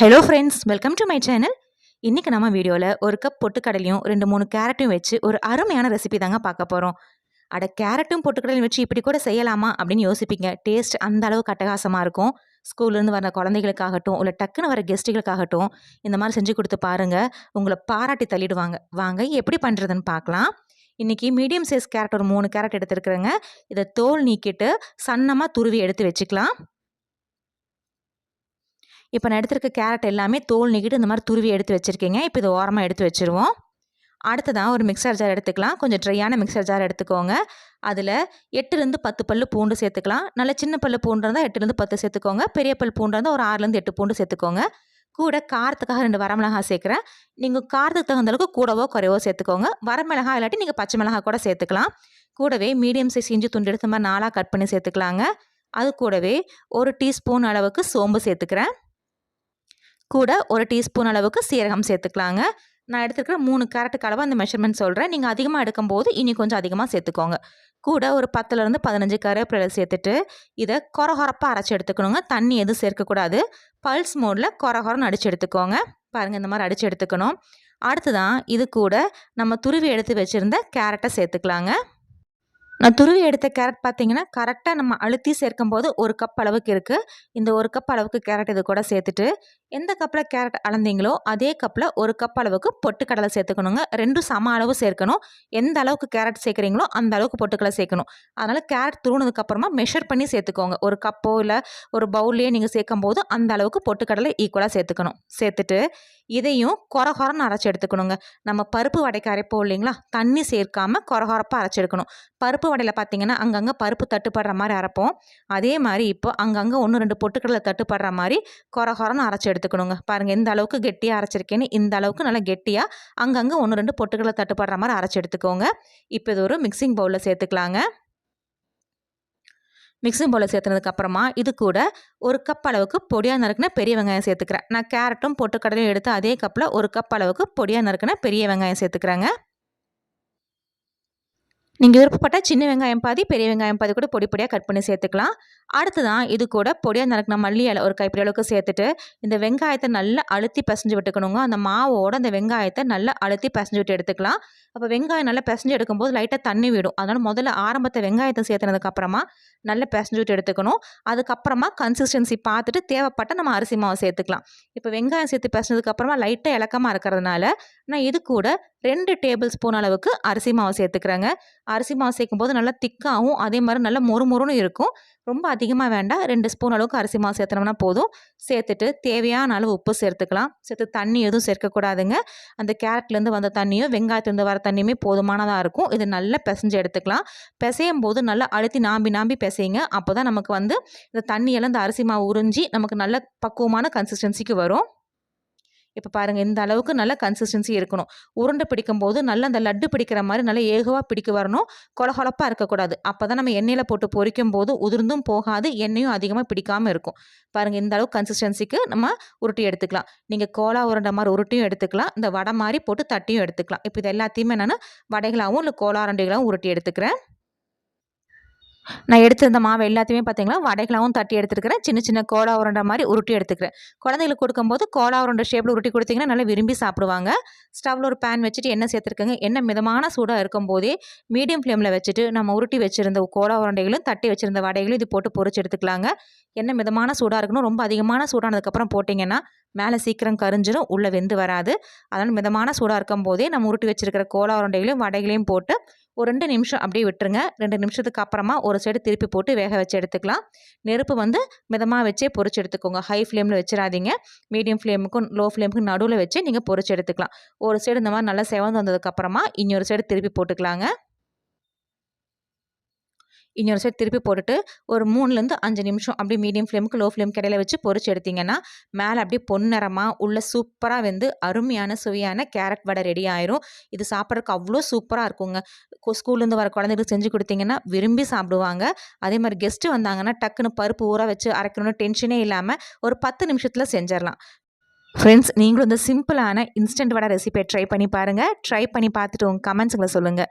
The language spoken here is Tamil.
Hello friends welcome to my channel இன்றைக்கி நம்ம வீடியோவில் ஒரு கப் பொட்டுக்கடலையும் ரெண்டு மூணு கேரட்டையும் வச்சு ஒரு அருமையான ரெசிபி தாங்க பார்க்க போகிறோம் அட கேரட்டும் பொட்டுக்கடலையும் வச்சு இப்படி கூட செய்யலாமா அப்படின்னு யோசிப்பீங்க. டேஸ்ட் அந்த அளவு கட்டகாசமாக இருக்கும். ஸ்கூல்லேருந்து வர குழந்தைகளுக்காகட்டும் இல்லை டக்குன்னு வர கெஸ்ட்டுகளுக்காகட்டும் இந்த மாதிரி செஞ்சு கொடுத்து பாருங்கள் உங்களை பாராட்டி தள்ளிடுவாங்க. வாங்க எப்படி பண்ணுறதுன்னு பார்க்கலாம். இன்றைக்கி மீடியம் சைஸ் கேரட் ஒரு மூணு கேரட் எடுத்துருக்குறேங்க. இதை தோல் நீக்கிட்டு சன்னமாக துருவி எடுத்து வச்சுக்கலாம். இப்போ நான் எடுத்திருக்க கேரட் எல்லாமே தோல் நீக்கிட்டு இந்த மாதிரி துருவி எடுத்து வச்சுருக்கீங்க. இப்போ இது ஓரமாக எடுத்து வச்சுருவோம். அடுத்ததான் ஒரு மிக்சர் ஜார் எடுத்துக்கலாம். கொஞ்சம் ட்ரையான மிக்சர் ஜார் எடுத்துக்கோங்க. அதில் எட்டுலேருந்து பத்து பல் பூண்டு சேர்த்துக்கலாம். நல்ல சின்ன பல் பூண்டு இருந்தால் எட்டுலேருந்து பத்து சேர்த்துக்கோங்க. பெரிய பல் பூண்டு இருந்தால் ஒரு ஆறுலேருந்து எட்டு பூண்டு சேர்த்துக்கோங்க. கூட காரத்துக்காக ரெண்டு வரமிளகாய் சேர்க்குறேன். நீங்கள் காரத்துக்கு தகுந்த அளவுக்கு கூடவோ குறைவோ சேர்த்துக்கோங்க. வரமிளகாய் இல்லாட்டி நீங்கள் பச்சை மிளகாய் கூட சேர்த்துக்கலாம். கூடவே மீடியம் சைஸ் இஞ்சி துண்டு எடுத்த மாதிரி நாளாக கட் பண்ணி சேர்த்துக்கலாங்க. அது கூடவே ஒரு டீஸ்பூன் அளவுக்கு சோம்பு சேர்த்துக்கிறேன். கூட ஒரு டீஸ்பூன் அளவுக்கு சீரகம் சேர்த்துக்கலாங்க. நான் எடுத்துருக்கிற மூணு கேரட்டுக்கு அளவு அந்த மெஷர்மெண்ட் சொல்கிறேன் நீங்கள் அதிகமாக எடுக்கும்போது இனி கொஞ்சம் அதிகமாக சேர்த்துக்கோங்க. கூட ஒரு பத்துலேருந்து பதினஞ்சு கருவேப்பிலை சேர்த்துட்டு இதை கொரகொரப்பாக அரைச்சி எடுத்துக்கணுங்க. தண்ணி எதுவும் சேர்க்கக்கூடாது. பல்ஸ் மோடில் கொரகொரன்னு அடித்து எடுத்துக்கோங்க. பாருங்கள் இந்த மாதிரி அடித்து எடுத்துக்கணும். அடுத்து இது கூட நம்ம துருவி எடுத்து வச்சுருந்த கேரட்டை சேர்த்துக்கலாங்க. நான் துருவி எடுத்த கேரட் பார்த்தீங்கன்னா கரெக்டாக நம்ம அழுத்தி சேர்க்கும் போது ஒரு கப் அளவுக்கு இருக்குது இந்த ஒரு கப் அளவுக்கு கேரட் இது கூட சேர்த்துட்டு எந்த கப்பில் கேரட் அளந்தீங்களோ அதே கப்பில் ஒரு கப் அளவுக்கு பொட்டுக்கடலை சேர்த்துக்கணுங்க. ரெண்டும் சம அளவு சேர்க்கணும். எந்த அளவுக்கு கேரட் சேர்க்குறீங்களோ அந்த அளவுக்கு பொட்டுக்கடலை சேர்க்கணும். அதனால் கேரட் துருணதுக்கப்புறமா மெஷர் பண்ணி சேர்த்துக்கோங்க. ஒரு கப்போ இல்லை ஒரு பவுல்லையே நீங்கள் சேர்க்கும் போது அந்த அளவுக்கு பொட்டுக்கடலை ஈக்குவலாக சேர்த்துக்கணும். சேர்த்துட்டு இதையும் கொரகொரன்னு அரைச்சி எடுத்துக்கணுங்க. நம்ம பருப்பு வடைக்கு அரைப்போம் இல்லைங்களா? தண்ணி சேர்க்காமல் கொரகொரப்பாக அரைச்சி எடுக்கணும். பருப்பு வடையில் பார்த்தீங்கன்னா அங்கங்கே பருப்பு தட்டுப்படுற மாதிரி அரைப்போம். அதே மாதிரி இப்போ அங்கங்கே ஒன்று ரெண்டு பொட்டுக்கடலை தட்டுப்படுற மாதிரி கொரகொரன்னு அரைச்சி எடுத்து எடுத்துக்கணுங்க. பாருங்கள் இந்த அளவுக்கு கெட்டியாக அரைச்சிருக்கேன்னு இந்த அளவுக்கு நல்லா கெட்டியாக அங்கங்கே ஒன்று ரெண்டு பொட்டுக்களை தட்டுப்படுற மாதிரி அரைச்சி எடுத்துக்கோங்க. இப்போ இது ஒரு மிக்சிங் பவுலில் சேர்த்துக்கலாங்க. மிக்சிங் பவுலில் சேர்த்துனதுக்கப்புறமா இது கூட ஒரு கப் அளவுக்கு பொடியாக நறுக்கின பெரிய வெங்காயம் சேர்த்துக்கிறேன். நான் கேரட்டும் பொட்டுக்கடலையும் எடுத்து அதே கப்பில் ஒரு கப் அளவுக்கு பொடியாக நறுக்கின பெரிய வெங்காயம் சேர்த்துக்கிறேங்க. நீங்கள் விருப்பப்பட்டால் சின்ன வெங்காயம் பாதி பெரிய வெங்காயம் பாதி கூட பொடி பொடியாக கட் பண்ணி சேர்த்துக்கலாம். அடுத்து தான் இது கூட பொடியாக நறுக்கின மல்லி இலை ஒரு கைப்பிடி அளவுக்கு சேர்த்துட்டு இந்த வெங்காயத்தை நல்லா அழுத்தி பசஞ்சு விட்டுக்கணுங்க. அந்த மாவோட அந்த வெங்காயத்தை நல்லா அழுத்தி பசஞ்சு விட்டு எடுத்துக்கலாம். அப்போ வெங்காயம் நல்லா பிசைஞ்சு எடுக்கும்போது லைட்டாக தண்ணி விடும். அதனால் முதல்ல ஆரம்பத்தை வெங்காயத்தை சேர்த்துனதுக்கப்புறமா நல்லா பிசைஞ்சு விட்டு எடுத்துக்கணும். அதுக்கப்புறமா கன்சிஸ்டன்சி பார்த்துட்டு தேவைப்பட்ட நம்ம அரிசி மாவு சேர்த்துக்கலாம். இப்போ வெங்காயம் சேர்த்து பிசைஞ்சதுக்கப்புறமா லைட்டாக இலக்கமாக இருக்கிறதுனால நான் இது கூட ரெண்டு டேபிள் ஸ்பூன் அளவுக்கு அரிசி மாவு சேர்த்துக்கிறேங்க. அரிசி மாவு சேர்க்கும் போது நல்லா திக்காகவும் அதே மாதிரி நல்லா மொறு மொறுன்னு இருக்கும். ரொம்ப அதிகமாக வேண்டாம். ரெண்டு ஸ்பூன் அளவுக்கு அரிசி மாவு சேர்த்தனோம்னா போதும். சேர்த்துட்டு தேவையான அளவு உப்பு சேர்த்துக்கலாம். சேர்த்து தண்ணி எதுவும் சேர்க்கக்கூடாதுங்க. அந்த கேரட்லேருந்து வந்த தண்ணியும் வெங்காயத்துலேருந்து வர தண்ணியுமே போதுமானதாக இருக்கும். இது நல்லா பிசைஞ்சு எடுத்துக்கலாம். பிசையும் போது நல்லா அழுத்தி நாம்பி நாம்பி பிசைங்க அப்போ தான் நமக்கு வந்து இந்த தண்ணியெல்லாம் இந்த அரிசி மாவு உறிஞ்சி நமக்கு நல்ல பக்குவமான கன்சிஸ்டன்சிக்கு வரும். இப்போ பாருங்கள் இந்த அளவுக்கு நல்ல கன்சிஸ்டன்சி இருக்கணும். உருண்டை பிடிக்கும் போது நல்ல அந்த லட்டு பிடிக்கிற மாதிரி நல்லா ஏகவாக பிடிக்க வரணும். கொலகொலப்பாக இருக்கக்கூடாது. அப்போ தான் நம்ம எண்ணெயில் போட்டு பொரிக்கும் போது உதிர்ந்தும் போகாது எண்ணெயும் அதிகமாக பிடிக்காமல் இருக்கும். பாருங்கள் இந்த அளவுக்கு கன்சிஸ்டன்சிக்கு நம்ம உருட்டி எடுத்துக்கலாம். நீங்கள் கோலா உருண்டை மாதிரி உருட்டியும் எடுத்துக்கலாம். இந்த வடை மாதிரி போட்டு தட்டியும் எடுத்துக்கலாம். இப்போ இது எல்லாத்தையுமே நான் வடைகளாகவும் இல்லை கோலா உருண்டைகளாகவும் உருட்டி எடுத்துக்கிறேன். நான் எடுத்திருந்த மாவு எல்லாத்தையுமே பார்த்தீங்கன்னா வடைகளாகவும் தட்டி எடுத்துருக்கிறேன். சின்ன சின்ன கோலா உருண்டை மாதிரி உருட்டி எடுத்துக்கிறேன். குழந்தைகளுக்கு கொடுக்கும்போது கோலா உருண்டை ஷேப்பில் உருட்டி கொடுத்தீங்கன்னா நல்லா விரும்பி சாப்பிடுவாங்க. ஸ்டவ்வில் ஒரு பேன் வச்சுட்டு எண்ணெய் சேர்த்துருக்கங்க. எண்ணெய் மிதமான சூடாக இருக்கும் போதே மீடியம் ஃப்ளேமில் வச்சுட்டு நம்ம உருட்டி வச்சுருந்த கோலா உருண்டைகளும் தட்டி வச்சுருந்த வடைகளும் இது போட்டு பொறிச்சு எடுத்துக்கலாங்க. எண்ணெய் மிதமான சூடாக இருக்கணும். ரொம்ப அதிகமான சூடானதுக்கப்புறம் போட்டிங்கன்னா மேலே சீக்கிரம் கரிஞ்சிடும் உள்ளே வெந்து வராது. அதனால் மிதமான சூடாக இருக்கும் போதே நம்ம உருட்டி வச்சுருக்கிற கோலா உருண்டைகளையும் வடைகளையும் போட்டு ஒரு ரெண்டு நிமிஷம் அப்படியே விட்டுருங்க. ரெண்டு நிமிஷத்துக்கு அப்புறமா ஒரு சைடு திருப்பி போட்டு வேக வச்சு எடுத்துக்கலாம். நெருப்பு வந்து மிதமாக வச்சே பொறிச்சு எடுத்துக்கோங்க. ஹை ஃப்ளேமில் வச்சிடாதீங்க மீடியம் ஃப்ளேமுக்கும் லோ ஃப்ளேமுக்கும் நடுவில் வச்சு நீங்கள் பொறிச்சு எடுத்துக்கலாம். ஒரு சைடு இந்த மாதிரி நல்லா செவந்து வந்ததுக்கப்புறமா இன்னொரு சைடு திருப்பி போட்டுக்கலாங்க. இன்னொரு சைடு திருப்பி போட்டுட்டு ஒரு மூணுலேருந்து அஞ்சு நிமிஷம் அப்படியே மீடியம் ஃப்ளேமுக்கு லோ ஃப்ளேம் கடையில் வச்சு பொறிச்சு எடுத்திங்கன்னா மேலே அப்படியே பொன்னிறமாக உள்ள சூப்பராக வந்து அருமையான சுவையான கேரட் வடை ரெடி ஆயிரும். இது சாப்பிட்றதுக்கு அவ்வளோ சூப்பராக இருக்குங்க. ஸ்கூல்லேருந்து வர குழந்தைங்களுக்கு செஞ்சு கொடுத்தீங்கன்னா விரும்பி சாப்பிடுவாங்க. அதே மாதிரி கெஸ்ட்டு வந்தாங்கன்னா டக்குன்னு பருப்பு ஊற வச்சு அரைக்கணும்னு டென்ஷனே இல்லாமல் ஒரு பத்து நிமிஷத்தில் செஞ்சிடலாம். ஃப்ரெண்ட்ஸ் நீங்களும் இந்த சிம்பிளான இன்ஸ்டன்ட் வடை ரெசிபியை ட்ரை பண்ணி பாருங்கள் ட்ரை பண்ணி பார்த்துட்டு உங்கள் கமெண்ட்ஸுங்களை சொல்லுங்கள்